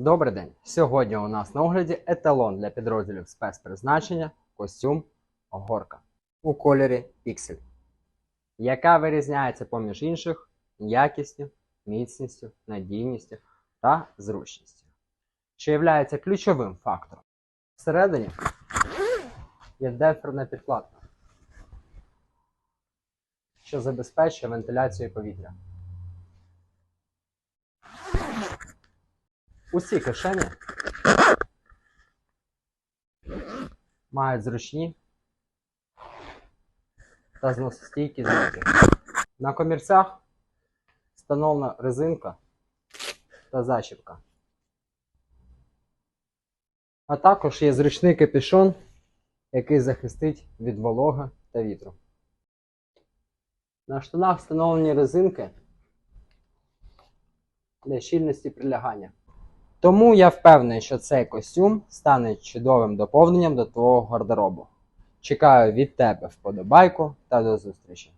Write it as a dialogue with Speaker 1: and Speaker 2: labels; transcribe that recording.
Speaker 1: Добрий день! Сьогодні у нас на огляді еталон для підрозділів спецпризначення костюм горка у кольорі піксель, яка вирізняється поміж інших якістю, міцністю, надійністю та зручністю, що є ключовим фактором. Всередині є демпферна підкладка, що забезпечує вентиляцію повітря. Усі кишені мають зручні та зносостійкі замки. На комірцях встановлена резинка та зачіпка. А також є зручний капюшон, який захистить від вологи та вітру. На штанах встановлені резинки для щільності прилягання. Тому я впевнений, що цей костюм стане чудовим доповненням до твого гардеробу. Чекаю від тебе вподобайку та до зустрічі!